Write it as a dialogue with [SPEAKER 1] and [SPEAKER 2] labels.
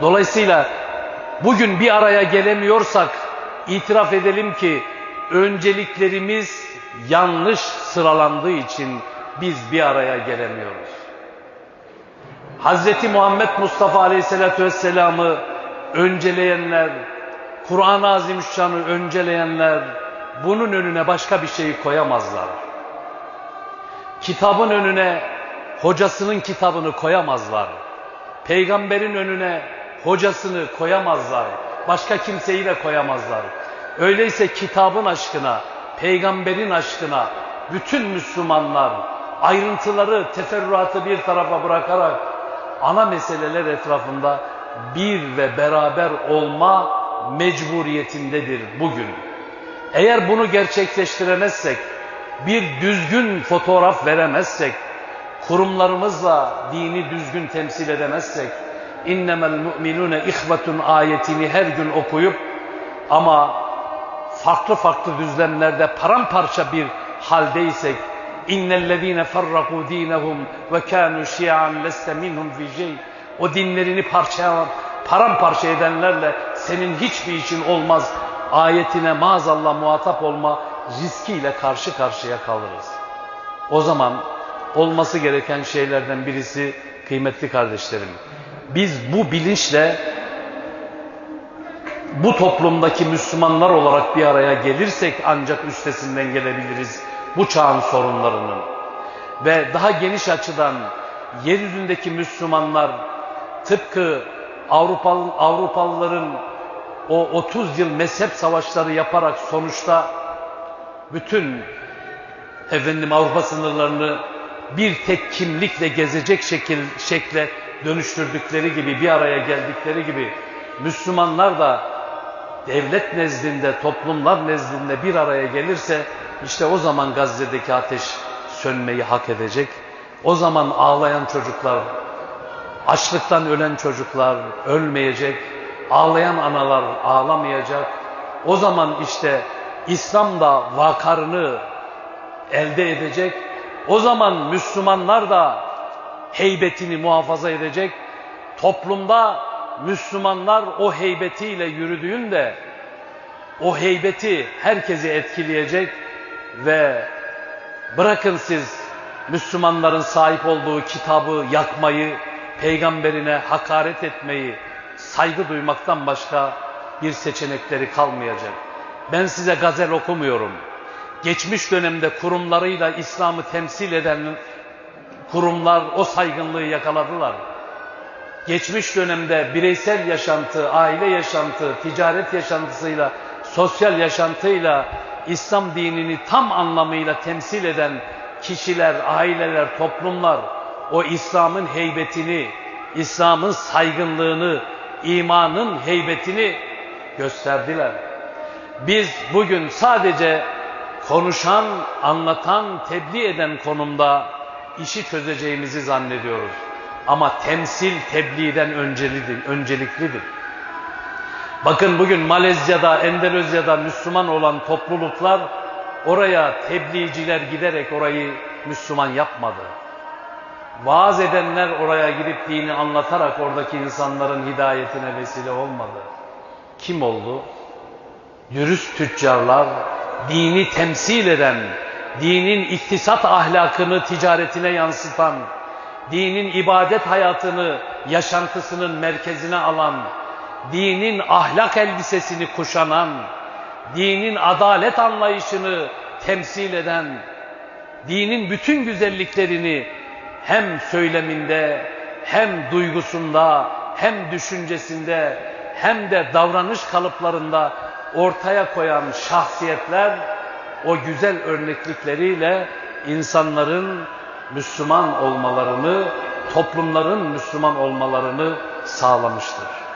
[SPEAKER 1] Dolayısıyla bugün bir araya gelemiyorsak itiraf edelim ki önceliklerimiz yanlış sıralandığı için biz bir araya gelemiyoruz. Hz. Muhammed Mustafa Aleyhisselatü Vesselam'ı önceleyenler, Kur'an-ı Azimüşşan'ı önceleyenler bunun önüne başka bir şeyi koyamazlar. Kitabın önüne hocasının kitabını koyamazlar. Peygamberin önüne hocasını koyamazlar. Başka kimseyi de koyamazlar. Öyleyse kitabın aşkına, peygamberin aşkına bütün Müslümanlar ayrıntıları, teferruatı bir tarafa bırakarak ana meseleler etrafında bir ve beraber olma mecburiyetindedir bugün. Eğer bunu gerçekleştiremezsek, bir düzgün fotoğraf veremezsek, kurumlarımızla dini düzgün temsil edemezsek, innemel mu'minune ihvetun ayetini her gün okuyup ama farklı farklı düzlemlerde paramparça bir haldeysek, innellezine farraku dinehum ve kanu şi'an leste minhum fi şey. O dinlerini parçalayan, paramparça edenlerle senin hiçbir işin olmaz ayetine maazallah muhatap olma riskiyle karşı karşıya kalırız. O zaman olması gereken şeylerden birisi kıymetli kardeşlerim. Biz bu bilinçle bu toplumdaki Müslümanlar olarak bir araya gelirsek ancak üstesinden gelebiliriz bu çağın sorunlarının. Ve daha geniş açıdan yeryüzündeki Müslümanlar tıpkı Avrupalı, Avrupalıların o 30 yıl mezhep savaşları yaparak sonuçta bütün efendim Avrupa sınırlarını bir tek kimlikle gezecek şekil, şekle dönüştürdükleri gibi bir araya geldikleri gibi Müslümanlar da devlet nezdinde, toplumlar nezdinde bir araya gelirse işte o zaman Gazze'deki ateş sönmeyi hak edecek. O zaman ağlayan çocuklar, açlıktan ölen çocuklar ölmeyecek. Ağlayan analar ağlamayacak. O zaman işte İslam da vakarını elde edecek. O zaman Müslümanlar da heybetini muhafaza edecek. Toplumda Müslümanlar o heybetiyle yürüdüğünde o heybeti herkesi etkileyecek ve bırakın siz Müslümanların sahip olduğu kitabı yakmayı, peygamberine hakaret etmeyi, saygı duymaktan başka bir seçenekleri kalmayacak. Ben size gazel okumuyorum. Geçmiş dönemde kurumlarıyla İslam'ı temsil eden kurumlar o saygınlığı yakaladılar. Geçmiş dönemde bireysel yaşantı, aile yaşantı, ticaret yaşantısıyla, sosyal yaşantıyla İslam dinini tam anlamıyla temsil eden kişiler, aileler, toplumlar o İslam'ın heybetini, İslam'ın saygınlığını, imanın heybetini gösterdiler. Biz bugün sadece konuşan, anlatan, tebliğ eden konumda işi çözeceğimizi zannediyoruz. Ama temsil tebliğden öncelidir, önceliklidir. Bakın bugün Malezya'da, Endonezya'da Müslüman olan topluluklar oraya tebliğciler giderek orayı Müslüman yapmadı. Vaaz edenler oraya gidip dini anlatarak oradaki insanların hidayetine vesile olmadı. Kim oldu? Dürüst tüccarlar, dini temsil eden, dinin iktisat ahlakını ticaretine yansıtan, dinin ibadet hayatını yaşantısının merkezine alan, dinin ahlak elbisesini kuşanan, dinin adalet anlayışını temsil eden, dinin bütün güzelliklerini hem söyleminde, hem duygusunda, hem düşüncesinde, hem de davranış kalıplarında ortaya koyan şahsiyetler o güzel örneklikleriyle insanların Müslüman olmalarını, toplumların Müslüman olmalarını sağlamıştır.